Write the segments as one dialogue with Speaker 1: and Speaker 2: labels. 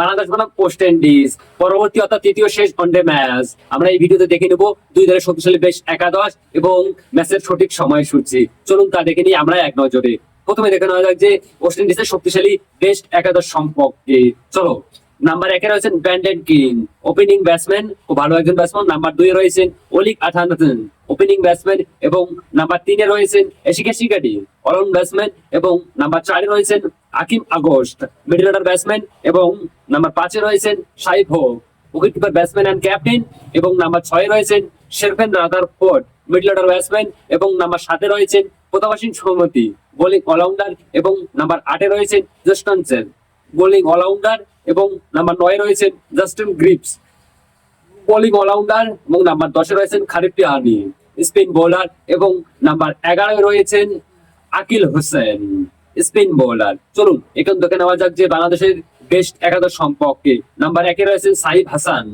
Speaker 1: বাংলাদেশ বনাম West Indies পরবর্তী অর্থাৎ তৃতীয় শেষ ওয়ানডে ম্যাচ আমরা এই ভিডিওতে দেখে নেব, দুই দলের শক্তিশালী বেশ একাদশ এবং ম্যাচের সঠিক সময়সূচি চলুন তা দেখে নিই আমরা এক নজরে। প্রথমে দেখে নেওয়া যাক যে ওয়েস্ট ইন্ডিজের শক্তিশালী বেস্ট একাদশ সম্পর্কে চলো নাম্বার একে রয়েছেন ব্যান্ডেন কিং। ওপেনিং ব্যাটসম্যান ও ভালো একজন ব্যাটসম্যান নাম্বার দুই রয়েছেন অলিক আথানাথন। ওপেনিং ব্যাটসম্যান এবং নাম্বার তিনে রয়েছেন এশিকা শিকাডি অলন ব্যাটসম্যান এবং নাম্বার চারে রয়েছেন Akeem Auguste. Middle order batsman এবং নাম্বার পাঁচে রয়েছেন Shai Hope wicket keeper batsman and captain এবং নাম্বার ছয়ে রয়েছেন Sherfane Rutherford middle order batsman এবং নাম্বার সাতে রয়েছেন প্রতাবাসীন সৌমতি বোলিং অলরাউন্ডার এবং নাম্বার আটে রয়েছেন জস্টনসেন বোলিং অলরাউন্ডার এবং নাম্বার নয় রয়েছেন জাস্টিন গ্রিপস বোলিং অলরাউন্ডার এবং নাম্বার দশে রয়েছেন খারিফি আনি স্পিন বোলার এবং নাম্বার এগারোয় রয়েছেন আকিল হোসেন স্পিন বোলার চলুন, এখন দেখে নেওয়া যাক যে বাংলাদেশের বেস্ট একাদশ সম্পর্কে। নাম্বার একে রয়েছেন সাইফ হাসান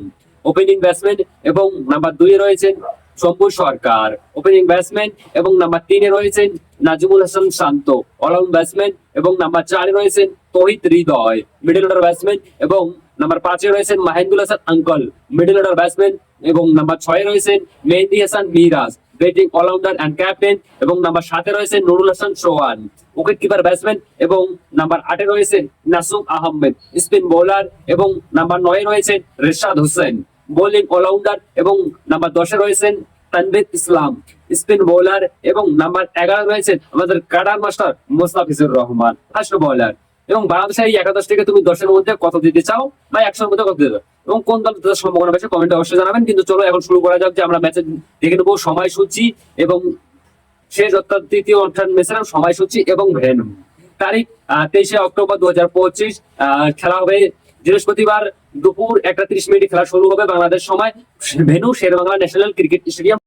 Speaker 1: ওপেনিং ব্যাটসম্যান এবং নাম্বার দুইয়ে রয়েছেন শম্ভু সরকার ওপেনিং ব্যাটসম্যান এবং নাম্বার তিনে রয়েছেন নাজিমুল হাসান শান্ত অলরাউন্ড ব্যাটসম্যান এবং নাম্বার চারে রয়েছেন Towhid Hridoy middle order batsman এবং নাম্বার পাঁচে রয়েছেন Mahidul Hasan Ankon middle order batsman এবং নাম্বার ছয়ে রয়েছেন Mehedi Hasan Miraz. Batting allrounder and captain এবং নাম্বার সাতে রয়েছেন Nurul Hasan Sohan. Wicket keeper batsman এবং নাম্বার আটে রয়েছেন নাসুম আহমেদ স্পিন বোলার এবং নাম্বার নয়ে রয়েছেন রেশাদ হোসেন। বোলিং অলরাউন্ডার এবং নাম্বার দশে রয়েছেন তানভীর ইসলাম। স্পিন বোলার এবং নাম্বার এগারো রয়েছেন আমাদের cutter master Mustafizur Rahman fast bowler এবং বাংলাদেশের এই একাদশ থেকে তুমি দশের মধ্যে কত দিতে চাও? বা একশোর মধ্যে কত দিতে চাও? এবং কোন দল তাদের সম্ভাবনা বেশি কমেন্টে অবশ্যই জানাবেন। কিন্তু চলো এখন শুরু করা যাক যে আমরা ম্যাচে দেখে নেব সময়সূচি এবং শেষ অর্থাৎ তৃতীয় অর্থাৎ ম্যাচের সময়সূচি এবং ভেন্যু তারিখ তেইশে অক্টোবর দু হাজার পঁচিশ খেলা হবে বৃহস্পতিবার দুপুর একটা ত্রিশ মিনিট খেলা শুরু হবে বাংলাদেশ সময়। Venue Sher Bangla national cricket stadium